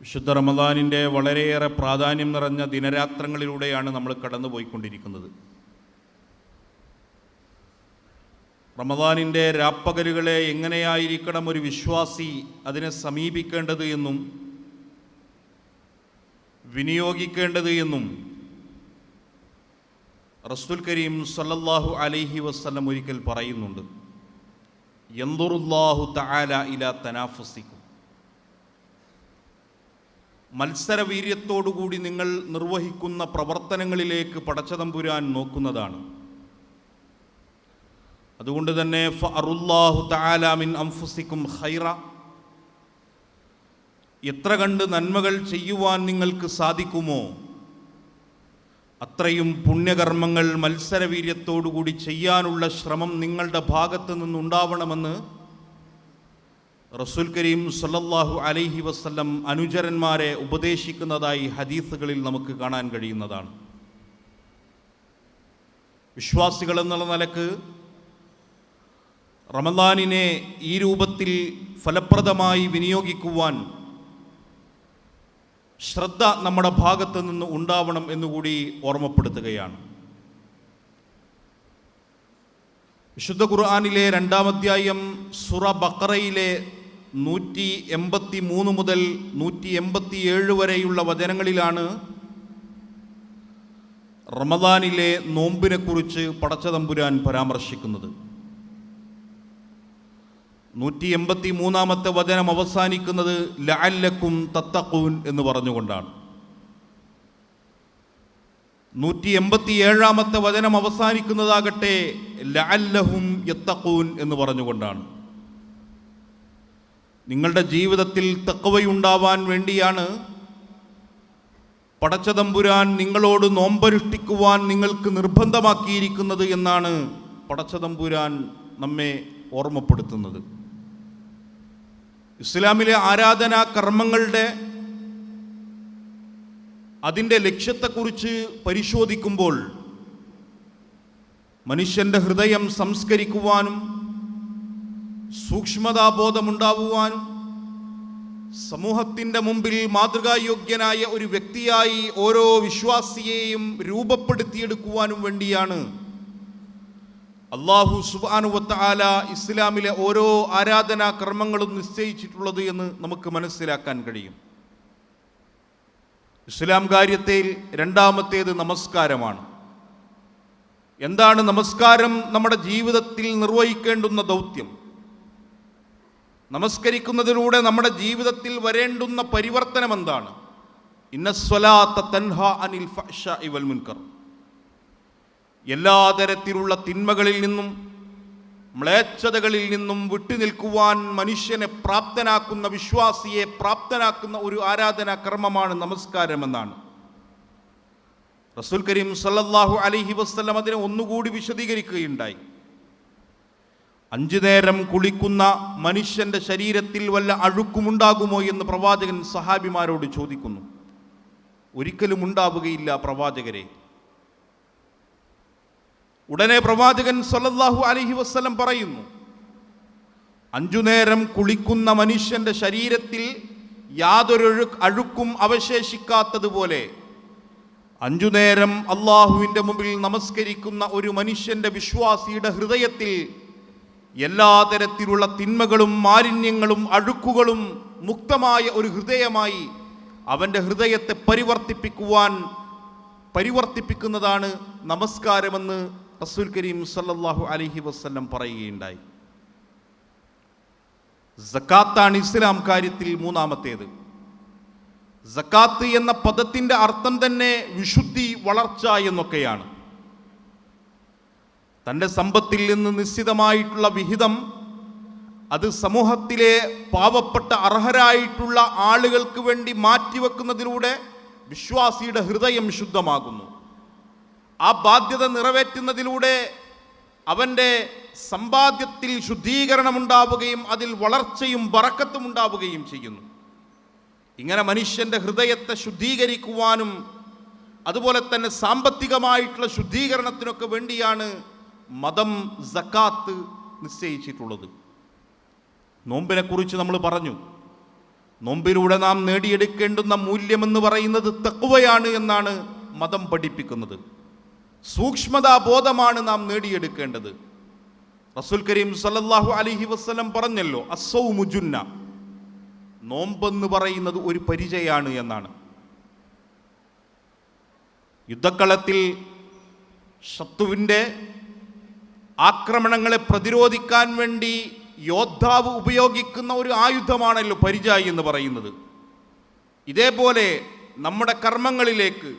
വിശുദ്ധ റമദാനിന്റെ വളരെയേറെ പ്രാധാന്യം നിറഞ്ഞ ദിനരാത്രങ്ങളിലൂടെയാണ് നമ്മൾ കടന്നുപോയിക്കൊണ്ടിരിക്കുന്നത്. റമദാനിന്റെ രാപ്പകലുകളെ എങ്ങനെയായിരിക്കണം ഒരു വിശ്വാസി അതിനെ സമീപിക്കേണ്ടത് എന്നും വിനിയോഗിക്കേണ്ടത് എന്നും റസൂൽ കരീം സല്ലല്ലാഹു അലൈഹി വസ്ലം ഒരിക്കൽ പറയുന്നുണ്ട്. യന്തുറുല്ലാഹു തആല ഇല തനാഫസിക്കും. മത്സരവീര്യത്തോടുകൂടി നിങ്ങൾ നിർവഹിക്കുന്ന പ്രവർത്തനങ്ങളിലേക്ക് പടച്ചതമ്പുരാൻ നോക്കുന്നതാണ്. അതുകൊണ്ട് തന്നെ ഫറുല്ലാഹു തആലാമിൻ അംഫുസിക്കും ഖൈറ. എത്ര കണ്ട് നന്മകൾ ചെയ്യുവാൻ നിങ്ങൾക്ക് സാധിക്കുമോ? അത്രയും പുണ്യകർമ്മങ്ങൾ മത്സരവീര്യത്തോടുകൂടി ചെയ്യാനുള്ള ശ്രമം നിങ്ങളുടെ ഭാഗത്ത് നിന്നുണ്ടാവണമെന്ന് റസൂൽ കരീം സല്ലല്ലാഹു അലൈഹി വസല്ലം അനുചരന്മാരെ ഉപദേശിക്കുന്നതായി ഹദീസുകളിൽ നമുക്ക് കാണാൻ കഴിയുന്നതാണ്. വിശ്വാസികൾ എന്നുള്ള നിലയ്ക്ക് റമദാനിനെ ഈ രൂപത്തിൽ ഫലപ്രദമായി വിനിയോഗിക്കുവാൻ ശ്രദ്ധ നമ്മുടെ ഭാഗത്ത് നിന്ന് ഉണ്ടാവണം എന്നുകൂടി ഓർമ്മപ്പെടുത്തുകയാണ്. വിശുദ്ധ ഖുർആാനിലെ രണ്ടാമധ്യായം സുറ ബക്കറയിലെ നൂറ്റി എൺപത്തി മൂന്ന് മുതൽ നൂറ്റി എൺപത്തി ഏഴ് വരെയുള്ള വചനങ്ങളിലാണ് റമദാനിലെ നോമ്പിനെക്കുറിച്ച് പടച്ചതമ്പുരാൻ പരാമർശിക്കുന്നത്. നൂറ്റി എൺപത്തി മൂന്നാമത്തെ വചനം അവസാനിക്കുന്നത് ലഅല്ലക്കും തത്തക്കൂൻ എന്ന് പറഞ്ഞുകൊണ്ടാണ്. നൂറ്റി എൺപത്തി ഏഴാമത്തെ വചനം അവസാനിക്കുന്നതാകട്ടെ ലഅല്ലഹും യത്തക്കൂൻ എന്ന് പറഞ്ഞുകൊണ്ടാണ്. നിങ്ങളുടെ ജീവിതത്തിൽ തക്കവയുണ്ടാവാൻ വേണ്ടിയാണ് പടച്ചതമ്പുരാൻ നിങ്ങളോട് നോമ്പനുഷ്ഠിക്കുവാൻ നിങ്ങൾക്ക് നിർബന്ധമാക്കിയിരിക്കുന്നത് എന്നാണ് പടച്ചതമ്പുരാൻ നമ്മെ ഓർമ്മപ്പെടുത്തുന്നത്. ഇസ്ലാമിലെ ആരാധനാ കർമ്മങ്ങളുടെ അതിന്റെ ലക്ഷ്യത്തെക്കുറിച്ച് പരിശോധിക്കുമ്പോൾ മനുഷ്യന്റെ ഹൃദയം സംസ്കരിക്കുവാനും സൂക്ഷ്മതാബോധമുണ്ടാവുവാനും സമൂഹത്തിന്റെ മുമ്പിൽ മാതൃകായോഗ്യനായ ഒരു വ്യക്തിയായി ഓരോ വിശ്വാസിയെയും രൂപപ്പെടുത്തിയെടുക്കുവാനും വേണ്ടിയാണ് അള്ളാഹു സുബാനുവത്ത ആല ഇസ്ലാമിലെ ഓരോ ആരാധനാ കർമ്മങ്ങളും നിശ്ചയിച്ചിട്ടുള്ളത് എന്ന് നമുക്ക് മനസ്സിലാക്കാൻ കഴിയും. ഇസ്ലാം കാര്യത്തിൽ രണ്ടാമത്തേത് നമസ്കാരമാണ്. എന്താണ് നമസ്കാരം നമ്മുടെ ജീവിതത്തിൽ നിർവഹിക്കേണ്ടുന്ന ദൗത്യം? നമസ്കരിക്കുന്നതിലൂടെ നമ്മുടെ ജീവിതത്തിൽ വരേണ്ടുന്ന പരിവർത്തനം എന്താണ് ഇന്നസ്വലാത്ത തൻഹ അനിൽ എല്ലാ തരത്തിലുള്ള തിന്മകളിൽ നിന്നും മ്ലേച്ഛതകളിൽ നിന്നും വിട്ടുനിൽക്കുവാൻ മനുഷ്യനെ പ്രാപ്തനാക്കുന്ന വിശ്വാസിയെ പ്രാപ്തനാക്കുന്ന ഒരു ആരാധനാ കർമ്മമാണ് നമസ്കാരമെന്നാണ്. റസൂൽ കരീം സല്ലാഹു അലഹി വസ്ലം അതിനെ ഒന്നുകൂടി വിശദീകരിക്കുകയുണ്ടായി. അഞ്ചു നേരം കുളിക്കുന്ന മനുഷ്യന്റെ ശരീരത്തിൽ വല്ല അഴുക്കുമുണ്ടാകുമോ എന്ന് പ്രവാചകൻ സഹാബിമാരോട് ചോദിക്കുന്നു. ഒരിക്കലും ഉണ്ടാവുകയില്ല പ്രവാചകരെ. ഉടനെ പ്രവാചകൻ സല്ലല്ലാഹു അലഹി വസ്ലം പറയുന്നു അഞ്ചു നേരം കുളിക്കുന്ന മനുഷ്യന്റെ ശരീരത്തിൽ യാതൊരു അഴുക്കും അവശേഷിക്കാത്തതുപോലെ അഞ്ചു നേരം അള്ളാഹുവിന്റെ മുമ്പിൽ നമസ്കരിക്കുന്ന ഒരു മനുഷ്യന്റെ വിശ്വാസിയുടെ ഹൃദയത്തിൽ എല്ലാ തരത്തിലുള്ള തിന്മകളും മാലിന്യങ്ങളും അഴുക്കുകളും മുക്തമായ ഒരു ഹൃദയമായി അവന്റെ ഹൃദയത്തെ പരിവർത്തിപ്പിക്കുവാൻ പരിവർത്തിപ്പിക്കുന്നതാണ് നമസ്കാരമെന്ന് റസൂൽ കരീം സല്ലാഹു അലഹി വസ്ല്ലം പറയുകയുണ്ടായി. സക്കാത്താണ് ഇസ്ലാം കാര്യത്തിൽ മൂന്നാമത്തേത്. സക്കാത്ത് എന്ന പദത്തിന്റെ അർത്ഥം തന്നെ വിശുദ്ധി വളർച്ച എന്നൊക്കെയാണ്. തന്റെ സമ്പത്തിൽ നിന്ന് നിശ്ചിതമായിട്ടുള്ള വിഹിതം അത് സമൂഹത്തിലെ പാവപ്പെട്ട അർഹരായിട്ടുള്ള ആളുകൾക്ക് വേണ്ടി മാറ്റിവെക്കുന്നതിലൂടെ വിശ്വാസിയുടെ ഹൃദയം ശുദ്ധമാകുന്നു. ആ ബാധ്യത നിറവേറ്റുന്നതിലൂടെ അവന്റെ സമ്പാദ്യത്തിൽ ശുദ്ധീകരണമുണ്ടാവുകയും അതിൽ വളർച്ചയും വറക്കത്തും ഉണ്ടാവുകയും ചെയ്യുന്നു. ഇങ്ങനെ മനുഷ്യന്റെ ഹൃദയത്തെ ശുദ്ധീകരിക്കുവാനും അതുപോലെ തന്നെ സാമ്പത്തികമായിട്ടുള്ള ശുദ്ധീകരണത്തിനൊക്കെ വേണ്ടിയാണ് മതം സക്കാത്ത് നിശ്ചയിച്ചിട്ടുള്ളത്. നോമ്പിനെക്കുറിച്ച് നമ്മൾ പറഞ്ഞു. നോമ്പിലൂടെ നാം നേടിയെടുക്കേണ്ടുന്ന മൂല്യമെന്ന് പറയുന്നത് തക്കുവയാണ് എന്നാണ് മതം പഠിപ്പിക്കുന്നത്. സൂക്ഷ്മതാ ബോധമാണ് നാം നേടിയെടുക്കേണ്ടത്. റസുൽ കരീം സലല്ലാഹു അലഹി വസ്ലം പറഞ്ഞല്ലോ അസൗമു മുജുന്ന നോമ്പെന്ന് പറയുന്നത് ഒരു പരിചയമാണ് എന്നാണ്. യുദ്ധക്കളത്തിൽ ശത്രുവിന്റെ ആക്രമണങ്ങളെ പ്രതിരോധിക്കാൻ വേണ്ടി യോദ്ധാവ് ഉപയോഗിക്കുന്ന ഒരു ആയുധമാണല്ലോ പരിചായി എന്ന് പറയുന്നത്. ഇതേപോലെ നമ്മുടെ കർമ്മങ്ങളിലേക്ക്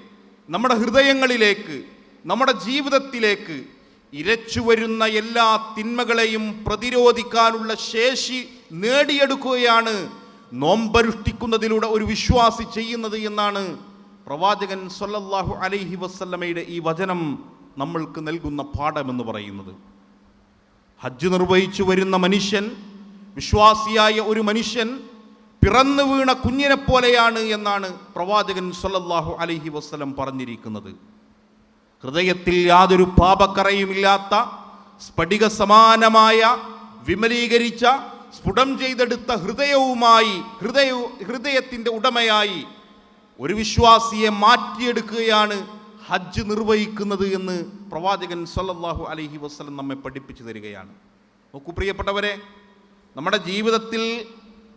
നമ്മുടെ ഹൃദയങ്ങളിലേക്ക് നമ്മുടെ ജീവിതത്തിലേക്ക് ഇരച്ചു വരുന്ന എല്ലാ തിന്മകളെയും പ്രതിരോധിക്കാനുള്ള ശേഷി നേടിയെടുക്കുകയാണ് നോമ്പനുഷ്ഠിക്കുന്നതിലൂടെ ഒരു വിശ്വാസി ചെയ്യുന്നത് എന്നാണ് പ്രവാചകൻ സൊല്ലാഹു അലൈഹി വസല്ലമയുടെ ഈ വചനം നമ്മൾക്ക് നൽകുന്ന പാഠമെന്ന് പറയുന്നത്. ഹജ്ജ് നിർവഹിച്ചു വരുന്ന മനുഷ്യൻ വിശ്വാസിയായ ഒരു മനുഷ്യൻ പിറന്നു വീണ കുഞ്ഞിനെ പോലെയാണ് എന്നാണ് പ്രവാചകൻ സല്ലല്ലാഹു അലൈഹി വസ്ലം പറഞ്ഞിരിക്കുന്നത്. ഹൃദയത്തിൽ യാതൊരു പാപക്കറയുമില്ലാത്ത സ്ഫടിക സമാനമായ വിമലീകരിച്ച സ്ഫുടം ചെയ്തെടുത്ത ഹൃദയവുമായി ഹൃദയ ഹൃദയത്തിന്റെ ഉടമയായി ഒരു വിശ്വാസിയെ മാറ്റിയെടുക്കുകയാണ് ഹജ്ജ് നിർവഹിക്കുന്നത് എന്ന് പ്രവാചകൻ സല്ലാഹു അലഹി വസ്ലം നമ്മെ പഠിപ്പിച്ചു തരികയാണ്. നോക്കൂ പ്രിയപ്പെട്ടവരെ നമ്മുടെ ജീവിതത്തിൽ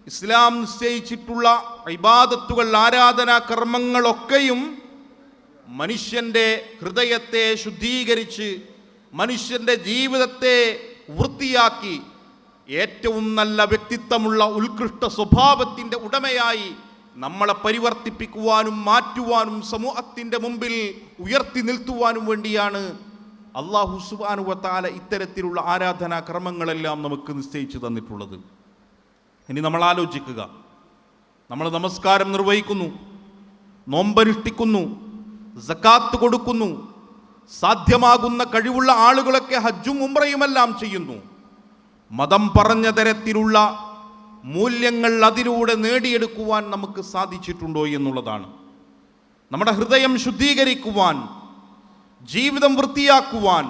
ഇസ്ലാം നിശ്ചയിച്ചിട്ടുള്ള ഇബാദത്തുകൾ ആരാധനാ കർമ്മങ്ങളൊക്കെയും മനുഷ്യന്റെ ഹൃദയത്തെ ശുദ്ധീകരിച്ച് മനുഷ്യന്റെ ജീവിതത്തെ വൃത്തിയാക്കി ഏറ്റവും നല്ല വ്യക്തിത്വമുള്ള ഉത്കൃഷ്ട സ്വഭാവത്തിന്റെ ഉടമയായി നമ്മളെ പരിവർത്തിപ്പിക്കുവാനും മാറ്റുവാനും സമൂഹത്തിന്റെ മുമ്പിൽ ഉയർത്തി നിൽത്തുവാനും വേണ്ടിയാണ് അള്ളാഹു സുബാനുവത്താല ഇത്തരത്തിലുള്ള ആരാധനാ ക്രമങ്ങളെല്ലാം നമുക്ക് നിശ്ചയിച്ചു തന്നിട്ടുള്ളത്. ഇനി നമ്മൾ ആലോചിക്കുക. നമ്മൾ നമസ്കാരം നിർവഹിക്കുന്നു. നോമ്പനുഷ്ഠിക്കുന്നു. സക്കാത്ത് കൊടുക്കുന്നു. സാധ്യമാകുന്ന കഴിവുള്ള ആളുകളൊക്കെ ഹജ്ജും ഉമ്രയുമെല്ലാം ചെയ്യുന്നു. മതം പറഞ്ഞ തരത്തിലുള്ള മൂല്യങ്ങൾ അതിലൂടെ നേടിയെടുക്കുവാൻ നമുക്ക് സാധിച്ചിട്ടുണ്ടോ എന്നുള്ളതാണ്. നമ്മുടെ ഹൃദയം ശുദ്ധീകരിക്കുവാൻ ജീവിതം വൃത്തിയാക്കുവാൻ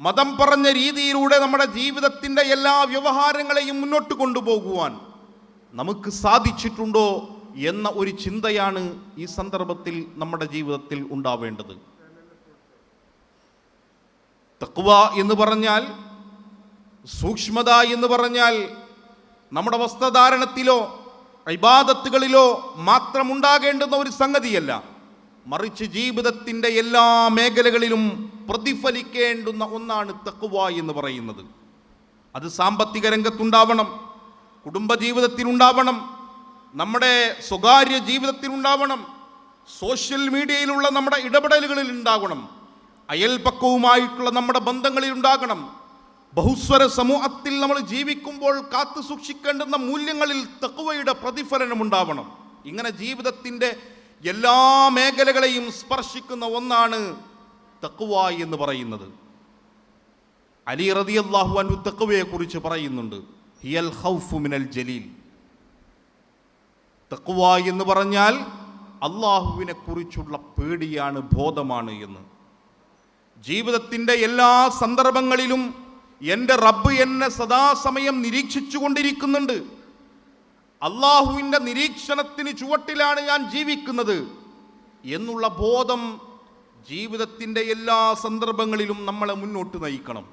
മതം പറഞ്ഞ രീതിയിലൂടെ നമ്മുടെ ജീവിതത്തിന്റെ എല്ലാ വ്യവഹാരങ്ങളെയും മുന്നോട്ട് കൊണ്ടുപോകുവാൻ നമുക്ക് സാധിച്ചിട്ടുണ്ടോ എന്ന ഒരു ചിന്തയാണ് ഈ സന്ദർഭത്തിൽ നമ്മുടെ ജീവിതത്തിൽ ഉണ്ടാവേണ്ടത്. തക്വ എന്ന് പറഞ്ഞാൽ സൂക്ഷ്മത എന്ന് പറഞ്ഞാൽ നമ്മുടെ വസ്ത്രധാരണത്തിലോ ഇബാദത്തുകളിലോ മാത്രമുണ്ടാകേണ്ടുന്ന ഒരു സംഗതിയല്ല. മറിച്ച് ജീവിതത്തിന്റെ എല്ലാ മേഖലകളിലും പ്രതിഫലിക്കേണ്ടുന്ന ഒന്നാണ് തക്കുവ എന്ന് പറയുന്നത്. അത് സാമ്പത്തിക രംഗത്തുണ്ടാവണം കുടുംബജീവിതത്തിലുണ്ടാവണം നമ്മുടെ സ്വകാര്യ ജീവിതത്തിലുണ്ടാവണം സോഷ്യൽ മീഡിയയിലുള്ള നമ്മുടെ ഇടപെടലുകളിൽ ഉണ്ടാകണം അയൽപക്കവുമായിട്ടുള്ള നമ്മുടെ ബന്ധങ്ങളിൽ ഉണ്ടാകണം ബഹുസ്വര സമൂഹത്തിൽ നമ്മൾ ജീവിക്കുമ്പോൾ കാത്തു സൂക്ഷിക്കേണ്ടുന്ന മൂല്യങ്ങളിൽ തക്കുവയുടെ പ്രതിഫലനം ഉണ്ടാവണം. ഇങ്ങനെ ജീവിതത്തിന്റെ എല്ലാ മേഖലകളെയും സ്പർശിക്കുന്ന ഒന്നാണ് തക്കുവ എന്ന് പറയുന്നത്. അലി റതി അൻഹു തക്കുവയെ കുറിച്ച് പറയുന്നുണ്ട്. ഹിയൽ ഹൗഫു മിനൽ ജലീൽ. തക്കുവ എന്ന് പറഞ്ഞാൽ അള്ളാഹുവിനെ കുറിച്ചുള്ള പേടിയാണ് ബോധമാണ് എന്ന്. ജീവിതത്തിന്റെ എല്ലാ സന്ദർഭങ്ങളിലും എന്റെ റബ്ബ് എന്നെ സദാസമയം നിരീക്ഷിച്ചു കൊണ്ടിരിക്കുന്നുണ്ട് അള്ളാഹുവിന്റെ നിരീക്ഷണത്തിന് ചുവട്ടിലാണ് ഞാൻ ജീവിക്കുന്നത് എന്നുള്ള ബോധം ജീവിതത്തിന്റെ എല്ലാ സന്ദർഭങ്ങളിലും നമ്മളെ മുന്നോട്ട് നയിക്കണം.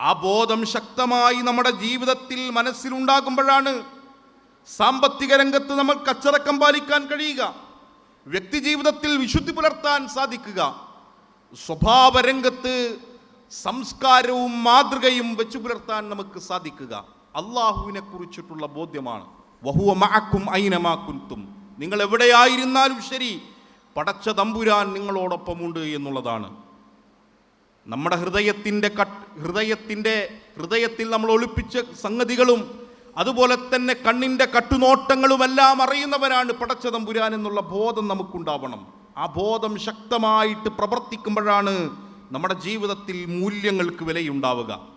ആ ബോധം ശക്തമായി നമ്മുടെ ജീവിതത്തിൽ മനസ്സിലുണ്ടാകുമ്പോഴാണ് സാമ്പത്തിക രംഗത്ത് നമ്മൾ കച്ചടക്കം പാലിക്കാൻ കഴിയുക. വ്യക്തി ജീവിതത്തിൽ വിശുദ്ധി പുലർത്താൻ സാധിക്കുക. സ്വഭാവ രംഗത്ത് സംസ്കാരവും മാതൃകയും വെച്ചു പുലർത്താൻ നമുക്ക് സാധിക്കുക. അള്ളാഹുവിനെ കുറിച്ചിട്ടുള്ള ബോധ്യമാണ്. വഹുവ മഅക്കും ഐനമാക്കുത്തും നിങ്ങൾ എവിടെയായിരുന്നാലും ശരി പടച്ച തമ്പുരാൻ നിങ്ങളോടൊപ്പമുണ്ട് എന്നുള്ളതാണ്. നമ്മുടെ ഹൃദയത്തിന്റെ കട്ട് ഹൃദയത്തിന്റെ ഹൃദയത്തിൽ നമ്മൾ ഒളിപ്പിച്ച സംഗതികളും അതുപോലെ തന്നെ കണ്ണിന്റെ കട്ടുനോട്ടങ്ങളുമെല്ലാം അറിയുന്നവരാണ് പടച്ച തമ്പുരാൻ എന്നുള്ള ബോധം നമുക്കുണ്ടാവണം. ആ ബോധം ശക്തമായിട്ട് പ്രവർത്തിക്കുമ്പോഴാണ് നമ്മുടെ ജീവിതത്തിൽ മൂല്യങ്ങൾക്ക് വിലയുണ്ടാവുക.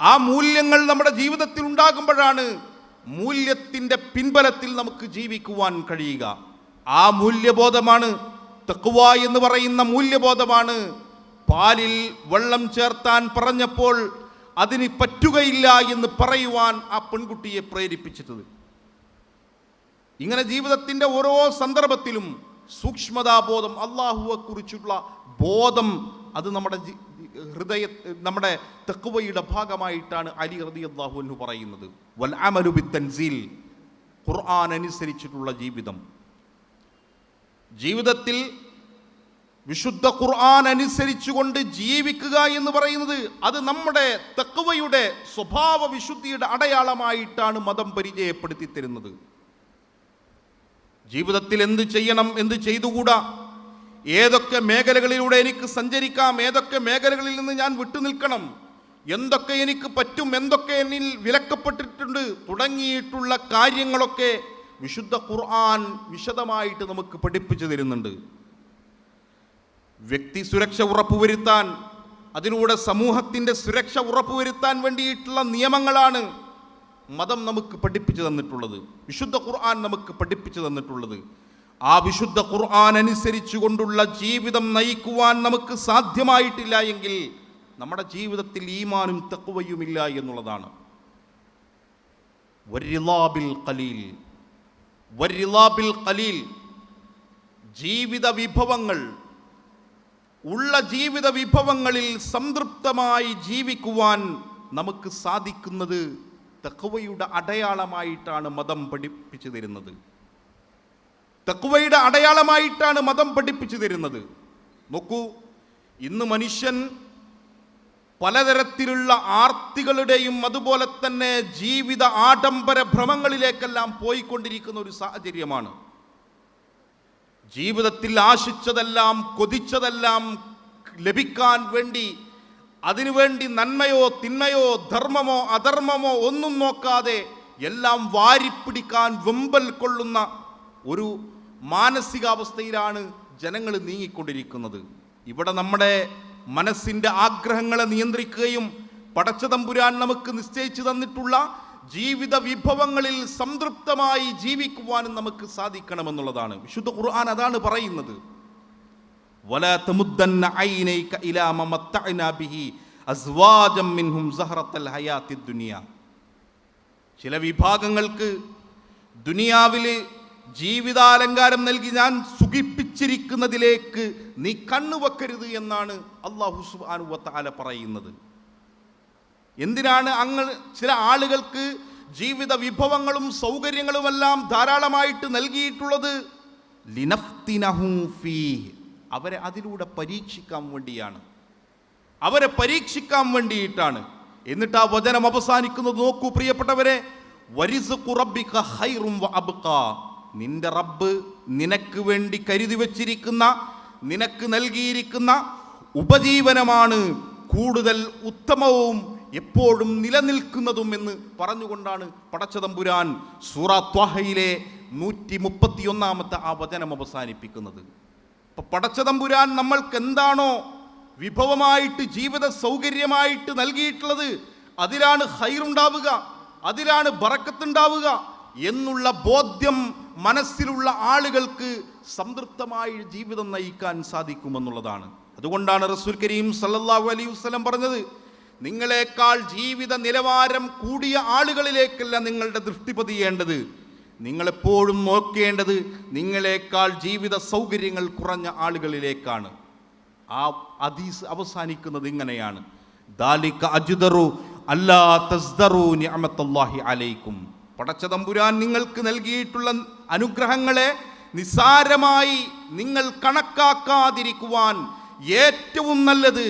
ആ മൂല്യങ്ങൾ നമ്മുടെ ജീവിതത്തിൽ ഉണ്ടാകുമ്പോഴാണ് മൂല്യത്തിന്റെ പിൻബലത്തിൽ നമുക്ക് ജീവിക്കുവാൻ കഴിയുക. ആ മൂല്യബോധമാണ് തെക്കുവ എന്ന് പറയുന്ന മൂല്യബോധമാണ്. പാലിൽ വെള്ളം ചേർത്താൻ പറഞ്ഞപ്പോൾ അതിന് പറ്റുകയില്ല എന്ന് പറയുവാൻ ആ പെൺകുട്ടിയെ പ്രേരിപ്പിച്ചിട്ടത്. ഇങ്ങനെ ജീവിതത്തിന്റെ ഓരോ സന്ദർഭത്തിലും സൂക്ഷ്മതാബോധം അള്ളാഹുവെക്കുറിച്ചുള്ള ബോധം അത് നമ്മുടെ ഹൃദയ നമ്മുടെ തെക്കുവയുടെ ഭാഗമായിട്ടാണ് അലി റതി എന്ന് പറയുന്നത്. വൽ അമലു തൻസീൽ ഖുർആൻ അനുസരിച്ചിട്ടുള്ള ജീവിതം. ജീവിതത്തിൽ വിശുദ്ധ ഖുർആൻ അനുസരിച്ചുകൊണ്ട് ജീവിക്കുക എന്ന് പറയുന്നത് അത് നമ്മുടെ തെക്കുവയുടെ സ്വഭാവ വിശുദ്ധിയുടെ അടയാളമായിട്ടാണ് മതം പരിചയപ്പെടുത്തി തരുന്നത്. ജീവിതത്തിൽ എന്ത് ചെയ്യണം എന്ത് ചെയ്തുകൂടാ? ഏതൊക്കെ മേഖലകളിലൂടെ എനിക്ക് സഞ്ചരിക്കാം? ഏതൊക്കെ മേഖലകളിൽ നിന്ന് ഞാൻ വിട്ടുനിൽക്കണം എന്തൊക്കെ എനിക്ക് പറ്റും? എന്തൊക്കെ എന്നിൽ വിലക്കപ്പെട്ടിട്ടുണ്ട്? തുടങ്ങിയിട്ടുള്ള കാര്യങ്ങളൊക്കെ വിശുദ്ധ ഖുർആൻ വിശദമായിട്ട് നമുക്ക് പഠിപ്പിച്ചു തരുന്നുണ്ട്. വ്യക്തി സുരക്ഷ ഉറപ്പുവരുത്താൻ അതിലൂടെ സമൂഹത്തിന്റെ സുരക്ഷ ഉറപ്പുവരുത്താൻ വേണ്ടിയിട്ടുള്ള നിയമങ്ങളാണ് മതം നമുക്ക് പഠിപ്പിച്ചു തന്നിട്ടുള്ളത്. വിശുദ്ധ ഖുർആൻ നമുക്ക് പഠിപ്പിച്ചു തന്നിട്ടുള്ളത്. ആ വിശുദ്ധ ഖുർആൻ അനുസരിച്ചു കൊണ്ടുള്ള ജീവിതം നയിക്കുവാൻ നമുക്ക് സാധ്യമായിട്ടില്ല എങ്കിൽ നമ്മുടെ ജീവിതത്തിൽ ഈമാനും തക്കുവയുമില്ല എന്നുള്ളതാണ്. ഖലീൽ. ഖലീൽ. ജീവിത വിഭവങ്ങൾ ഉള്ള ജീവിത വിഭവങ്ങളിൽ സംതൃപ്തമായി ജീവിക്കുവാൻ നമുക്ക് സാധിക്കുന്നത് തക്കുവയുടെ അടയാളമായിട്ടാണ് മതം പഠിപ്പിച്ചു തരുന്നത്. തക്കുവയുടെ അടയാളമായിട്ടാണ് മതം പഠിപ്പിച്ചു തരുന്നത് നോക്കൂ ഇന്ന് മനുഷ്യൻ പലതരത്തിലുള്ള ആർത്തികളുടെയും അതുപോലെ തന്നെ ജീവിത ആഡംബര ഭ്രമങ്ങളിലേക്കെല്ലാം പോയിക്കൊണ്ടിരിക്കുന്ന ഒരു സാഹചര്യമാണ്. ജീവിതത്തിൽ ആശിച്ചതെല്ലാം കൊതിച്ചതെല്ലാം ലഭിക്കാൻ വേണ്ടി അതിനുവേണ്ടി നന്മയോ തിന്മയോ ധർമ്മമോ അധർമ്മമോ ഒന്നും നോക്കാതെ എല്ലാം വാരിപ്പിടിക്കാൻ വെമ്പൽ കൊള്ളുന്ന ഒരു മാനസികാവസ്ഥയിലാണ് ജനങ്ങൾ നീങ്ങിക്കൊണ്ടിരിക്കുന്നത്. ഇവിടെ നമ്മുടെ മനസ്സിന്റെ ആഗ്രഹങ്ങളെ നിയന്ത്രിക്കുകയും പടച്ചതമ്പുരാൻ നമുക്ക് നിശ്ചയിച്ചു തന്നിട്ടുള്ള ജീവിത വിഭവങ്ങളിൽ സംതൃപ്തമായി ജീവിക്കുവാനും നമുക്ക് സാധിക്കണമെന്നുള്ളതാണ്. വിശുദ്ധ ഖുർആൻ അതാണ് പറയുന്നത്. ചില വിഭാഗങ്ങൾക്ക് ദുനിയാവിൽ ജീവിതാലങ്കാരം നൽകി ഞാൻ സുഖിപ്പിച്ചിരിക്കുന്നതിലേക്ക് നീ കണ്ണു വെക്കരുത് എന്നാണ് അള്ളാഹു സുബാനുവത്താല പറയുന്നത്. എന്തിനാണ് അങ്ങ് ചില ആളുകൾക്ക് ജീവിത വിഭവങ്ങളും സൗകര്യങ്ങളുമെല്ലാം ധാരാളമായിട്ട് നൽകിയിട്ടുള്ളത്? ലിനഫ്തിനഹും ഫീഹ്. അവരെ അതിലൂടെ പരീക്ഷിക്കാൻ വേണ്ടിയാണ്. അവരെ പരീക്ഷിക്കാൻ വേണ്ടിയിട്ടാണ്. എന്നിട്ട് ആ വചനം അവസാനിക്കുന്നത് നോക്കൂ പ്രിയപ്പെട്ടവരെ. വരിസ് വ അബ്ഖാ. നിന്റെ റബ്ബ് നിനക്ക് വേണ്ടി കരുതി വച്ചിരിക്കുന്ന നിനക്ക് നൽകിയിരിക്കുന്ന ഉപജീവനമാണ് കൂടുതൽ ഉത്തമവും എപ്പോഴും നിലനിൽക്കുന്നതും എന്ന് പറഞ്ഞുകൊണ്ടാണ് പടച്ചതമ്പുരാൻ സൂറ ത്വാഹയിലെ നൂറ്റി മുപ്പത്തിയൊന്നാമത്തെ ആ വചനം അവസാനിപ്പിക്കുന്നത്. ഇപ്പം പടച്ചതമ്പുരാൻ നമ്മൾക്ക് എന്താണോ വിഭവമായിട്ട് ജീവിത സൗകര്യമായിട്ട് നൽകിയിട്ടുള്ളത് അതിലാണ് ഹൈറുണ്ടാവുക അതിലാണ് ബറക്കത്തുണ്ടാവുക എന്നുള്ള ബോധ്യം മനസ്സിലുള്ള ആളുകൾക്ക് സംതൃപ്തമായ ജീവിതം നയിക്കാൻ സാധിക്കുമെന്നുള്ളതാണ്. അതുകൊണ്ടാണ് റസൂൽ കരീം സല്ലല്ലാഹു അലൈഹി വസല്ലം പറഞ്ഞത് നിങ്ങളെക്കാൾ ജീവിത നിലവാരം കൂടിയ ആളുകളിലേക്കല്ല നിങ്ങളുടെ ദൃഷ്ടി പതിയേണ്ടത്. നിങ്ങളെപ്പോഴും നോക്കേണ്ടത് നിങ്ങളെക്കാൾ ജീവിത സൗകര്യങ്ങൾ കുറഞ്ഞ ആളുകളിലേക്കാണ്. ആ ഹദീസ് അവസാനിക്കുന്നത് ഇങ്ങനെയാണ്. ദാലിക അജുദറു അല്ലാ തസ്ദറു നിഅമത്തല്ലാഹി അലൈക്കും. പടച്ചതമ്പുരാൻ നിങ്ങൾക്ക് നൽകിയിട്ടുള്ള അനുഗ്രഹങ്ങളെ നിസാരമായി നിങ്ങൾ കണക്കാക്കാതിരിക്കുവാൻ ഏറ്റവും നല്ലത്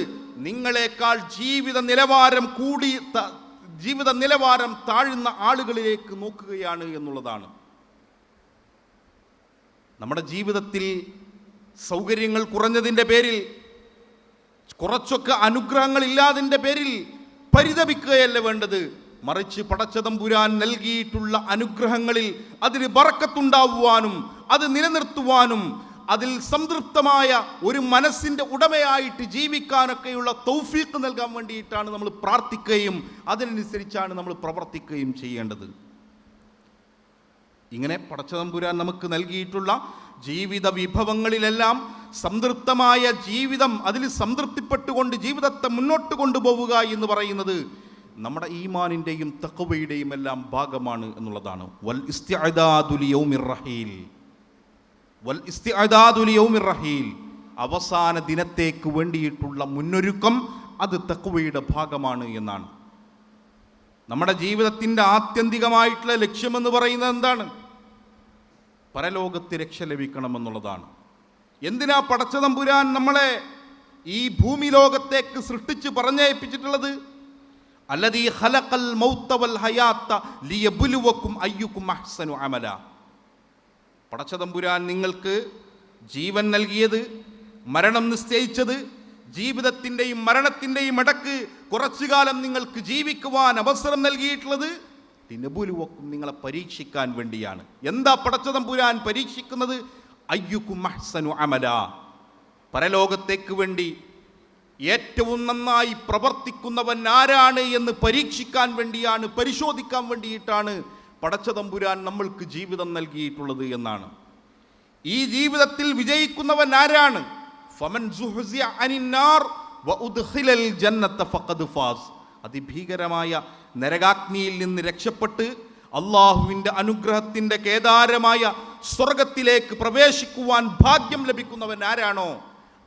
നിങ്ങളെക്കാൾ ജീവിത നിലവാരം കൂടി ജീവിത നിലവാരം താഴ്ന്ന ആളുകളിലേക്ക് നോക്കുകയാണ് എന്നുള്ളതാണ്. നമ്മുടെ ജീവിതത്തിൽ സൗകര്യങ്ങൾ കുറഞ്ഞതിന്റെ പേരിൽ കുറച്ചൊക്കെ അനുഗ്രഹങ്ങൾ ഇല്ലാതിന്റെ പേരിൽ പരിതപിക്കുകയല്ല വേണ്ടത്. മറിച്ച് പടച്ചതമ്പുരാൻ നൽകിയിട്ടുള്ള അനുഗ്രഹങ്ങളിൽ അതിന് ബറക്കത്തുണ്ടാവുവാനും അത് നിലനിർത്തുവാനും അതിൽ സംതൃപ്തമായ ഒരു മനസ്സിന്റെ ഉടമയായിട്ട് ജീവിക്കാനൊക്കെയുള്ള തൗഫീക്ക് നൽകാൻ വേണ്ടിയിട്ടാണ് നമ്മൾ പ്രാർത്ഥിക്കുകയും അതിനനുസരിച്ചാണ് നമ്മൾ പ്രവർത്തിക്കുകയും ചെയ്യേണ്ടത്. ഇങ്ങനെ പടച്ചതമ്പുരാൻ നമുക്ക് നൽകിയിട്ടുള്ള ജീവിത വിഭവങ്ങളിലെല്ലാം സംതൃപ്തമായ ജീവിതം അതിൽ സംതൃപ്തിപ്പെട്ടുകൊണ്ട് ജീവിതത്തെ മുന്നോട്ട് കൊണ്ടുപോവുക എന്ന് പറയുന്നത് നമ്മുടെ ഈമാനിന്റെയും തക്കവയുടെയും എല്ലാം ഭാഗമാണ് എന്നുള്ളതാണ്. വൽ റഹീൽ. വൽ റഹീൽ. അവസാന ദിനത്തേക്ക് വേണ്ടിയിട്ടുള്ള മുന്നൊരുക്കം അത് തക്കവയുടെ ഭാഗമാണ് എന്നാണ്. നമ്മുടെ ജീവിതത്തിന്റെ ആത്യന്തികമായിട്ടുള്ള ലക്ഷ്യമെന്ന് പറയുന്നത് എന്താണ്? പരലോകത്ത് രക്ഷ ലഭിക്കണമെന്നുള്ളതാണ്. എന്തിനാ പടച്ചതമ്പുരാൻ നമ്മളെ ഈ ഭൂമി ലോകത്തേക്ക് സൃഷ്ടിച്ച് പറഞ്ഞയപ്പിച്ചിട്ടുള്ളത്? അല്ലതീ ഖലഖൽ മൗത്തവൽ ഹയാത്ത ലിയബുലുവക്കും അയ്യുക്കും അഹ്സനു അമല. പടച്ചതമ്പുരാൻ നിങ്ങൾക്ക് ജീവൻ നൽകിയത് മരണം നിശ്ചയിച്ചത് ജീവിതത്തിന്റെയും മരണത്തിന്റെയും ഇടയ്ക്ക് കുറച്ചു കാലം നിങ്ങൾക്ക് ജീവിക്കുവാൻ അവസരം നൽകിയിട്ടുള്ളത് തിനബുലുവക്കും നിങ്ങളെ പരീക്ഷിക്കാൻ വേണ്ടിയാണ്. എന്താ പടച്ചതമ്പുരാൻ പരീക്ഷിക്കുന്നത്? അയ്യുക്കും അഹ്സനു അമല. പരലോകത്തേക്ക് വേണ്ടി ഏറ്റവും നന്നായി പ്രവർത്തിക്കുന്നവൻ ആരാണ് എന്ന് പരീക്ഷിക്കാൻ വേണ്ടിയാണ് പരിശോധിക്കാൻ വേണ്ടിയിട്ടാണ് പടച്ചതമ്പുരാൻ നമ്മൾക്ക് ജീവിതം നൽകിയിട്ടുള്ളത് എന്നാണ്. ഈ ജീവിതത്തിൽ വിജയിക്കുന്നവൻ ആരാണ്? ഫമൻ അനിന്നാർ ഫാസ്. അതിഭീകരമായ നരകാഗ്നിയിൽ നിന്ന് രക്ഷപ്പെട്ട് അള്ളാഹുവിന്റെ അനുഗ്രഹത്തിന്റെ കേദാരമായ സ്വർഗത്തിലേക്ക് പ്രവേശിക്കുവാൻ ഭാഗ്യം ലഭിക്കുന്നവൻ ആരാണോ?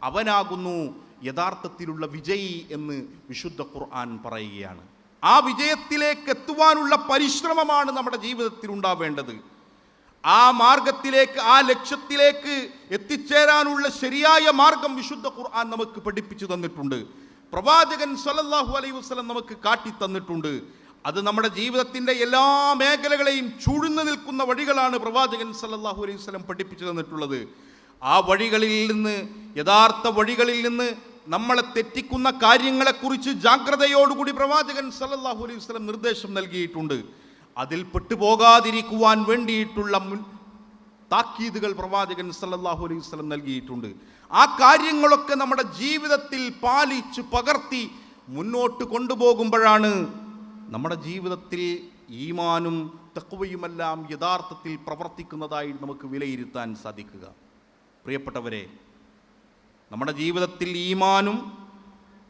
അവനാകുന്നു യഥാർത്ഥത്തിലുള്ള വിജയി എന്ന് വിശുദ്ധ ഖുർആൻ പറയുകയാണ്. ആ വിജയത്തിലേക്ക് എത്തുവാനുള്ള പരിശ്രമമാണ് നമ്മുടെ ജീവിതത്തിൽ ഉണ്ടാവേണ്ടത്. ആ മാർഗത്തിലേക്ക് ആ ലക്ഷ്യത്തിലേക്ക് എത്തിച്ചേരാനുള്ള ശരിയായ മാർഗം വിശുദ്ധ ഖുർആൻ നമുക്ക് പഠിപ്പിച്ചു തന്നിട്ടുണ്ട്. പ്രവാചകൻ സല്ലല്ലാഹു അലൈഹി വസല്ലം നമുക്ക് കാട്ടി തന്നിട്ടുണ്ട്. അത് നമ്മുടെ ജീവിതത്തിന്റെ എല്ലാ മേഖലകളെയും ചൂഴ്ന്നു നിൽക്കുന്ന വഴികളാണ് പ്രവാചകൻ സല്ലല്ലാഹു അലൈഹി വസല്ലം പഠിപ്പിച്ചു തന്നിട്ടുള്ളത്. ആ വഴികളിൽ നിന്ന് യഥാർത്ഥ വഴികളിൽ നിന്ന് നമ്മളെ തെറ്റിക്കുന്ന കാര്യങ്ങളെക്കുറിച്ച് ജാഗ്രതയോടുകൂടി പ്രവാചകൻ സല്ലല്ലാഹു അലൈഹി വസ്ലം നിർദ്ദേശം നൽകിയിട്ടുണ്ട്. അതിൽ പെട്ടുപോകാതിരിക്കുവാൻ വേണ്ടിയിട്ടുള്ള മുൻ താക്കീതുകൾ പ്രവാചകൻ സല്ലല്ലാഹു അലൈഹി വസ്ലം നൽകിയിട്ടുണ്ട്. ആ കാര്യങ്ങളൊക്കെ നമ്മുടെ ജീവിതത്തിൽ പാലിച്ച് പകർത്തി മുന്നോട്ട് കൊണ്ടുപോകുമ്പോഴാണ് നമ്മുടെ ജീവിതത്തിൽ ഈമാനും തക്കുവയുമെല്ലാം യഥാർത്ഥത്തിൽ പ്രവർത്തിക്കുന്നതായി നമുക്ക് വിലയിരുത്താൻ സാധിക്കുക. പ്രിയപ്പെട്ടവരെ നമ്മുടെ ജീവിതത്തിൽ ഈമാനും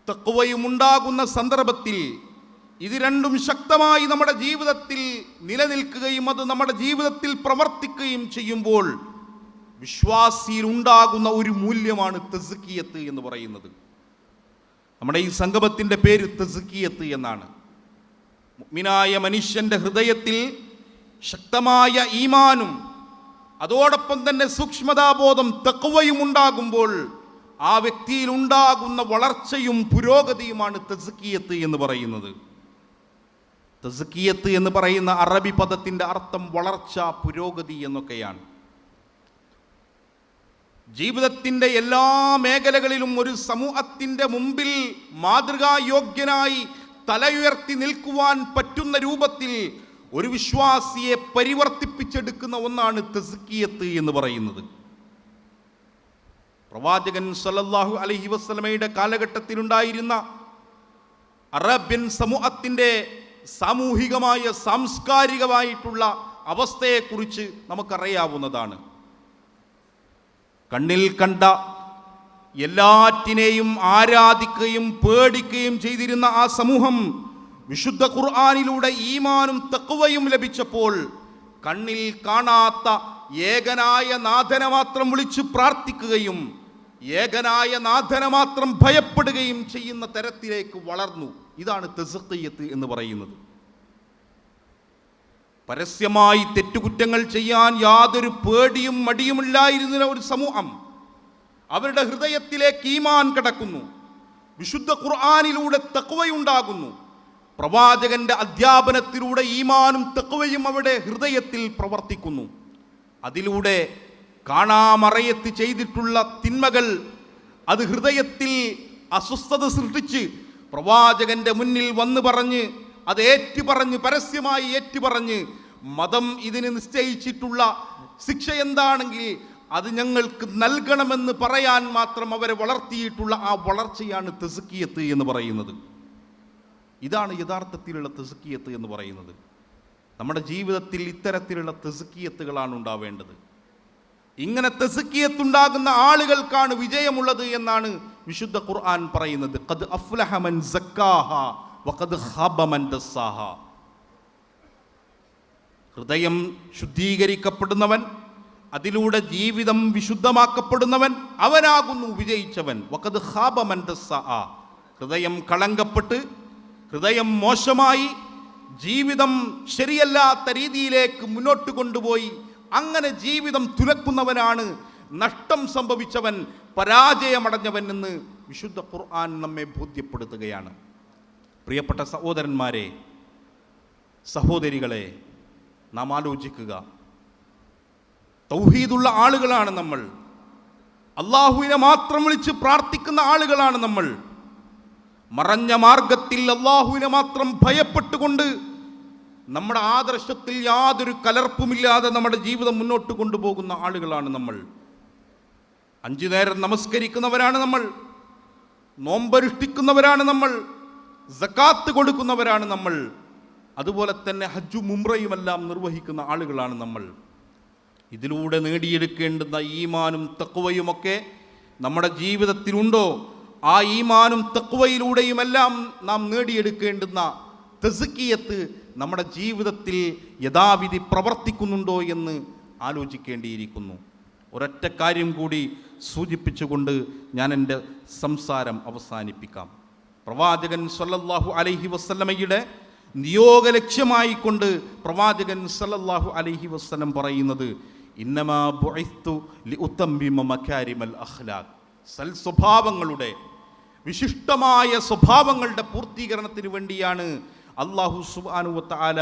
തക്കുവയും ഉണ്ടാകുന്ന സന്ദർഭത്തിൽ ഇത് രണ്ടും ശക്തമായി നമ്മുടെ ജീവിതത്തിൽ നിലനിൽക്കുകയും അത് നമ്മുടെ ജീവിതത്തിൽ പ്രവർത്തിക്കുകയും ചെയ്യുമ്പോൾ വിശ്വാസിയിൽ ഉണ്ടാകുന്ന ഒരു മൂല്യമാണ് തെസുക്കിയത്ത് എന്ന് പറയുന്നത്. നമ്മുടെ ഈ സംഗമത്തിന്റെ പേര് തെസുക്കിയത്ത് എന്നാണ്. മുഅ്മിനായ മനുഷ്യന്റെ ഹൃദയത്തിൽ ശക്തമായ ഈമാനും അതോടൊപ്പം തന്നെ സൂക്ഷ്മതാബോധം തക്കുവയും ഉണ്ടാകുമ്പോൾ ആ വ്യക്തിയിൽ ഉണ്ടാകുന്ന വളർച്ചയും പുരോഗതിയുമാണ് തെസുക്കിയത്ത് എന്ന് പറയുന്നത്. തെസുക്കിയത്ത് എന്ന് പറയുന്ന അറബി പദത്തിന്റെ അർത്ഥം വളർച്ച പുരോഗതി എന്നൊക്കെയാണ്. ജീവിതത്തിന്റെ എല്ലാ മേഖലകളിലും ഒരു സമൂഹത്തിന്റെ മുമ്പിൽ മാതൃകായോഗ്യനായി തലയുയർത്തി നിൽക്കുവാൻ പറ്റുന്ന രൂപത്തിൽ ഒരു വിശ്വാസിയെ പരിവർത്തിപ്പിച്ചെടുക്കുന്ന ഒന്നാണ് തെസുക്കിയത്ത് എന്ന് പറയുന്നത്. പ്രവാചകൻ സല്ലല്ലാഹു അലഹി വസ്ലമയുടെ കാലഘട്ടത്തിലുണ്ടായിരുന്ന അറബ്യൻ സമൂഹത്തിന്റെ സാമൂഹികമായ സാംസ്കാരികമായിട്ടുള്ള അവസ്ഥയെക്കുറിച്ച് നമുക്കറിയാവുന്നതാണ്. കണ്ണിൽ കണ്ട എല്ലാറ്റിനെയും ആരാധിക്കുകയും പേടിക്കുകയും ചെയ്തിരുന്ന ആ സമൂഹം വിശുദ്ധ ഖുർആാനിലൂടെ ഈമാനും തക്കുവയും ലഭിച്ചപ്പോൾ കണ്ണിൽ കാണാത്ത ഏകനായ നാഥനെ മാത്രം വിളിച്ച് പ്രാർത്ഥിക്കുകയും ഏകനായ നാഥനെ മാത്രം ഭയപ്പെടുകയും ചെയ്യുന്ന തരത്തിലേക്ക് വളർന്നു. ഇതാണ് തെസക്കയ്യത്ത് എന്ന് പറയുന്നത്. പരസ്യമായി തെറ്റുകുറ്റങ്ങൾ ചെയ്യാൻ യാതൊരു പേടിയും മടിയുമില്ലായിരുന്ന ഒരു സമൂഹം അവരുടെ ഹൃദയത്തിലേക്ക് ഈമാൻ കിടക്കുന്നു. വിശുദ്ധ ഖുർആാനിലൂടെ തക്കവയുണ്ടാകുന്നു പ്രവാചകന്റെ അധ്യാപനത്തിലൂടെ ഈമാനും തക്വയും അവിടെ ഹൃദയത്തിൽ പ്രവർത്തിക്കുന്നു. അതിലൂടെ കാണാമറയത്ത് ചെയ്തിട്ടുള്ള തിന്മകൾ അത് ഹൃദയത്തിൽ അസ്വസ്ഥത സൃഷ്ടിച്ച് പ്രവാചകന്റെ മുന്നിൽ വന്ന് പറഞ്ഞ് അത് ഏറ്റുപറഞ്ഞ് പരസ്യമായി ഏറ്റുപറഞ്ഞ് മതം ഇതിന് നിശ്ചയിച്ചിട്ടുള്ള ശിക്ഷ എന്താണെങ്കിൽ അത് ഞങ്ങൾക്ക് നൽകണമെന്ന് പറയാൻ മാത്രം അവരെ വളർത്തിയിട്ടുള്ള ആ വളർച്ചയാണ് തെസുക്കിയത്ത് എന്ന് പറയുന്നത്. ഇതാണ് യഥാർത്ഥത്തിലുള്ള തെസുക്കിയത്ത് എന്ന് പറയുന്നത്. നമ്മുടെ ജീവിതത്തിൽ ഇത്തരത്തിലുള്ള തെസുക്കിയത്തുകളാണ് ഉണ്ടാവേണ്ടത്. ഇങ്ങനെ തെസുക്കിയത്തുണ്ടാകുന്ന ആളുകൾക്കാണ് വിജയമുള്ളത് എന്നാണ് വിശുദ്ധ ഖുർആൻ പറയുന്നത്. ഖദ് അഫ്ലഹ മൻ സക്കാഹ വഖദ് ഹൃദയം ശുദ്ധീകരിക്കപ്പെടുന്നവൻ അതിലൂടെ ജീവിതം വിശുദ്ധമാക്കപ്പെടുന്നവൻ അവനാകുന്നു വിജയിച്ചവൻ. വഖദ് ഖാബ മൻ ദസ്സാഹ. ഹൃദയം കളങ്കപ്പെട്ട് ഹൃദയം മോശമായി ജീവിതം ശരിയല്ലാത്ത രീതിയിലേക്ക് മുന്നോട്ട് കൊണ്ടുപോയി അങ്ങനെ ജീവിതം തുലക്കുന്നവനാണ് നഷ്ടം സംഭവിച്ചവൻ പരാജയമടഞ്ഞവൻ എന്ന് വിശുദ്ധ ഖുർആൻ നമ്മെ ബോധ്യപ്പെടുത്തുകയാണ്. പ്രിയപ്പെട്ട സഹോദരന്മാരെ സഹോദരികളെ നാം ആലോചിക്കുക. തൗഹീദുള്ള ആളുകളാണ് നമ്മൾ. അള്ളാഹുവിനെ മാത്രം വിളിച്ച് പ്രാർത്ഥിക്കുന്ന ആളുകളാണ് നമ്മൾ. മറഞ്ഞ മാർഗത്തിൽ അള്ളാഹുവിനെ മാത്രം ഭയപ്പെട്ടുകൊണ്ട് നമ്മുടെ ആദർശത്തിൽ യാതൊരു കലർപ്പുമില്ലാതെ നമ്മുടെ ജീവിതം മുന്നോട്ട് കൊണ്ടുപോകുന്ന ആളുകളാണ് നമ്മൾ. അഞ്ചു നേരം നമസ്കരിക്കുന്നവരാണ് നമ്മൾ. നോമ്പരുഷ്ഠിക്കുന്നവരാണ് നമ്മൾ. സക്കാത്ത് കൊടുക്കുന്നവരാണ് നമ്മൾ. അതുപോലെ തന്നെ ഹജ്ജും മുംറയുമെല്ലാം നിർവഹിക്കുന്ന ആളുകളാണ് നമ്മൾ. ഇതിലൂടെ നേടിയെടുക്കേണ്ടുന്ന ഈമാനും തക്കുവയുമൊക്കെ നമ്മുടെ ജീവിതത്തിലുണ്ടോ? ആ ഈമാനും തക്കുവയിലൂടെയുമെല്ലാം നാം നേടിയെടുക്കേണ്ടുന്ന തെസുക്കിയത്ത് നമ്മുടെ ജീവിതത്തിൽ യഥാവിധി പ്രവർത്തിക്കുന്നുണ്ടോ എന്ന് ആലോചിക്കേണ്ടിയിരിക്കുന്നു. ഒരൊറ്റ കാര്യം കൂടി സൂചിപ്പിച്ചുകൊണ്ട് ഞാൻ എന്റെ സംസാരം അവസാനിപ്പിക്കാം. പ്രവാചകൻ സല്ലല്ലാഹു അലൈഹി വസ്ലമയുടെ നിയോഗ ലക്ഷ്യമായിക്കൊണ്ട് പ്രവാചകൻ സല്ലല്ലാഹു അലൈഹി വസ്ലം പറയുന്നത് സൽ സ്വഭാവങ്ങളുടെ വിശിഷ്ടമായ സ്വഭാവങ്ങളുടെ പൂർത്തീകരണത്തിന് വേണ്ടിയാണ് അള്ളാഹു സുബ്ഹാനഹു ആല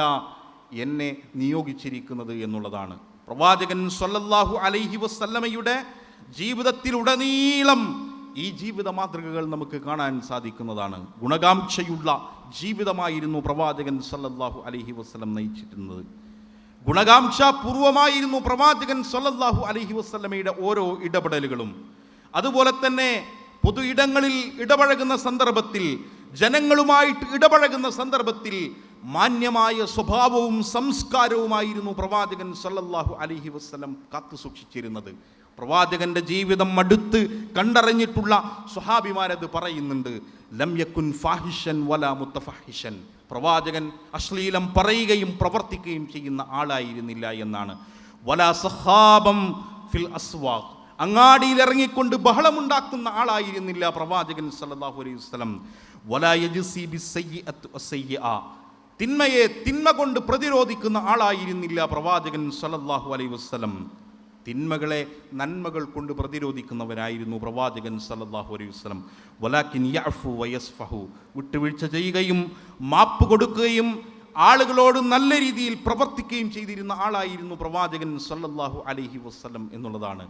എന്നെ നിയോഗിച്ചിരിക്കുന്നത് എന്നുള്ളതാണ്. പ്രവാചകൻ സൊല്ലാഹു അലൈഹി വസല്ലമയുടെ ജീവിതത്തിലുടനീളം ഈ ജീവിത മാതൃകകൾ നമുക്ക് കാണാൻ സാധിക്കുന്നതാണ്. ഗുണകാംക്ഷയുള്ള ജീവിതമായിരുന്നു പ്രവാചകൻ സല്ലല്ലാഹു അലൈഹി വസ്ലം നയിച്ചിരുന്നത്. ഗുണകാംക്ഷ പൂർവമായിരുന്നു പ്രവാചകൻ സല്ലല്ലാഹു അലൈഹി വസ്ലമയുടെ ഓരോ ഇടപെടലുകളും. അതുപോലെ തന്നെ പൊതു ഇടങ്ങളിൽ ഇടപഴകുന്ന സന്ദർഭത്തിൽ ജനങ്ങളുമായിട്ട് ഇടപഴകുന്ന സന്ദർഭത്തിൽ മാന്യമായ സ്വഭാവവും സംസ്കാരവുമായിരുന്നു പ്രവാചകൻ സല്ലല്ലാഹു അലഹി വസ്ലം കാത്തു സൂക്ഷിച്ചിരുന്നത്. പ്രവാചകന്റെ ജീവിതം അടുത്ത് കണ്ടറിഞ്ഞിട്ടുള്ള സ്വഹാബിമാരത് പറയുന്നുണ്ട് ലംയക്കുൻ ഫാഹിഷൻ വല മുത്തഫാഹിഷൻ. പ്രവാചകൻ അശ്ലീലം പറയുകയും പ്രവർത്തിക്കുകയും ചെയ്യുന്ന ആളായിരുന്നില്ല എന്നാണ്. വല സഹാബം ഫിൽ അസ്വാഖ്. അങ്ങാടിയിൽ ഇറങ്ങിക്കൊണ്ട് ബഹളമുണ്ടാക്കുന്ന ആളായിരുന്നില്ല പ്രവാചകൻ സല്ലല്ലാഹു അലൈഹി വസ്സയ്യിഅ തിന്മയെ തിന്മ കൊണ്ട് പ്രതിരോധിക്കുന്ന ആളായിരുന്നില്ല പ്രവാചകൻ സല്ലല്ലാഹു അലൈഹി വസല്ലം. തിന്മകളെ നന്മകൾ കൊണ്ട് പ്രതിരോധിക്കുന്നവരായിരുന്നു പ്രവാചകൻ സല്ലല്ലാഹു അലൈഹി വസല്ലം. വലാക്കിൻ യഅഫു വയസ്ഫഹു. വിട്ടുവീഴ്ച ചെയ്യുകയും മാപ്പ് കൊടുക്കുകയും ആളുകളോട് നല്ല രീതിയിൽ പ്രവർത്തിക്കുകയും ചെയ്തിരുന്ന ആളായിരുന്നു പ്രവാചകൻ സല്ലല്ലാഹു അലൈഹി വസല്ലം എന്നുള്ളതാണ്.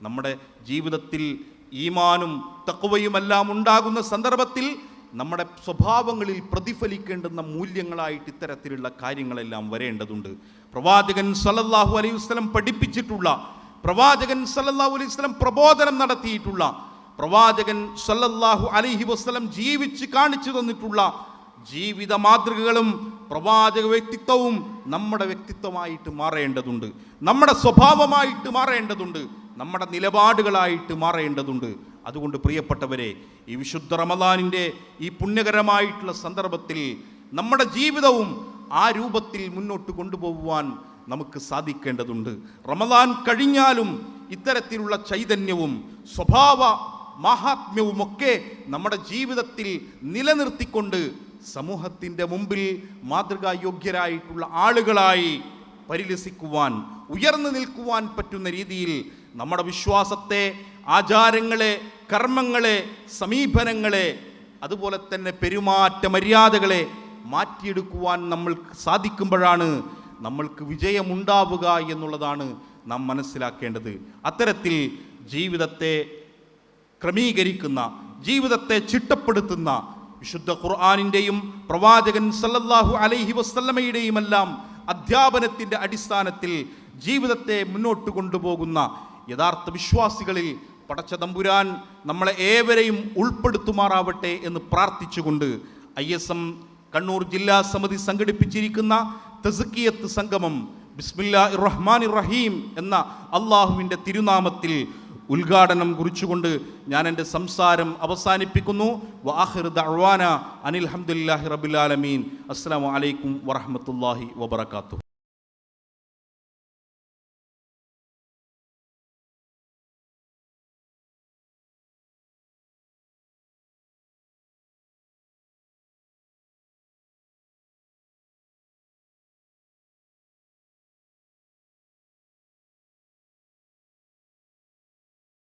നമ്മുടെ ജീവിതത്തിൽ ഈമാനും തക്കവയുമെല്ലാം ഉണ്ടാകുന്ന സന്ദർഭത്തിൽ നമ്മുടെ സ്വഭാവങ്ങളിൽ പ്രതിഫലിക്കേണ്ടുന്ന മൂല്യങ്ങളായിട്ട് ഇത്തരത്തിലുള്ള കാര്യങ്ങളെല്ലാം വരേണ്ടതുണ്ട്. പ്രവാചകൻ സല്ലല്ലാഹു അലൈഹി വസല്ലം പഠിപ്പിച്ചിട്ടുള്ള പ്രവാചകൻ സല്ലല്ലാഹു അലൈഹി വസല്ലം പ്രബോധനം നടത്തിയിട്ടുള്ള പ്രവാചകൻ സല്ലല്ലാഹു അലൈഹി വസ്ലം ജീവിച്ച് കാണിച്ചു തന്നിട്ടുള്ള ജീവിത മാതൃകകളും പ്രവാചക വ്യക്തിത്വവും നമ്മുടെ വ്യക്തിത്വമായിട്ട് മാറേണ്ടതുണ്ട്. നമ്മുടെ സ്വഭാവമായിട്ട് മാറേണ്ടതുണ്ട്. നമ്മുടെ നിലപാടുകളായിട്ട് മാറേണ്ടതുണ്ട്. അതുകൊണ്ട് പ്രിയപ്പെട്ടവരെ ഈ വിശുദ്ധ റമദാനിന്റെ ഈ പുണ്യകരമായിട്ടുള്ള സന്ദർഭത്തിൽ നമ്മുടെ ജീവിതവും ആ രൂപത്തിൽ മുന്നോട്ട് കൊണ്ടുപോകുവാൻ നമുക്ക് സാധിക്കേണ്ടതുണ്ട്. റമദാൻ കഴിഞ്ഞാലും ഇത്തരത്തിലുള്ള ചൈതന്യവും സ്വഭാവ മാഹാത്മ്യവുമൊക്കെ നമ്മുടെ ജീവിതത്തിൽ നിലനിർത്തിക്കൊണ്ട് സമൂഹത്തിന്റെ മുമ്പിൽ മാതൃകായോഗ്യരായിട്ടുള്ള ആളുകളായി പരിലസിക്കുവാൻ ഉയർന്നു നിൽക്കുവാൻ പറ്റുന്ന രീതിയിൽ നമ്മുടെ വിശ്വാസത്തെ ആചാരങ്ങളെ കർമ്മങ്ങളെ സമീപനങ്ങളെ അതുപോലെ തന്നെ പെരുമാറ്റ മര്യാദകളെ മാറ്റിയെടുക്കുവാൻ നമ്മൾ സാധിക്കുമ്പോഴാണ് നമ്മൾക്ക് വിജയമുണ്ടാവുക എന്നുള്ളതാണ് നാം മനസ്സിലാക്കേണ്ടത്. അത്തരത്തിൽ ജീവിതത്തെ ക്രമീകരിക്കുന്ന ജീവിതത്തെ ചിട്ടപ്പെടുത്തുന്ന വിശുദ്ധ ഖുർആാനിന്റെയും പ്രവാചകൻ സല്ലല്ലാഹു അലൈഹി വസ്ലമയുടെയുമെല്ലാം അധ്യാപനത്തിന്റെ അടിസ്ഥാനത്തിൽ ജീവിതത്തെ മുന്നോട്ട് കൊണ്ടുപോകുന്ന യഥാർത്ഥ വിശ്വാസികളിൽ പടച്ച തമ്പുരാൻ നമ്മളെ ഏവരെയും ഉൾപ്പെടുത്തുമാറാവട്ടെ എന്ന് പ്രാർത്ഥിച്ചുകൊണ്ട് ഐ എസ് എം കണ്ണൂർ ജില്ലാ സമിതി സംഘടിപ്പിച്ചിരിക്കുന്ന തെസുക്കിയത്ത് സംഗമം ബിസ്മില്ലാ ഇറഹ്മാൻ ഇറഹീം എന്ന അള്ളാഹുവിന്റെ തിരുനാമത്തിൽ ഉദ്ഘാടനം കുറിച്ചുകൊണ്ട് ഞാൻ എന്റെ സംസാരം അവസാനിപ്പിക്കുന്നു. വാഹിർ അനിൽ ഹംദുലില്ലാഹി റബ്ബിൽ അസ്സാം വലൈക്കും വറഹ്മത്തുള്ളാഹി വബറകാതുഹു.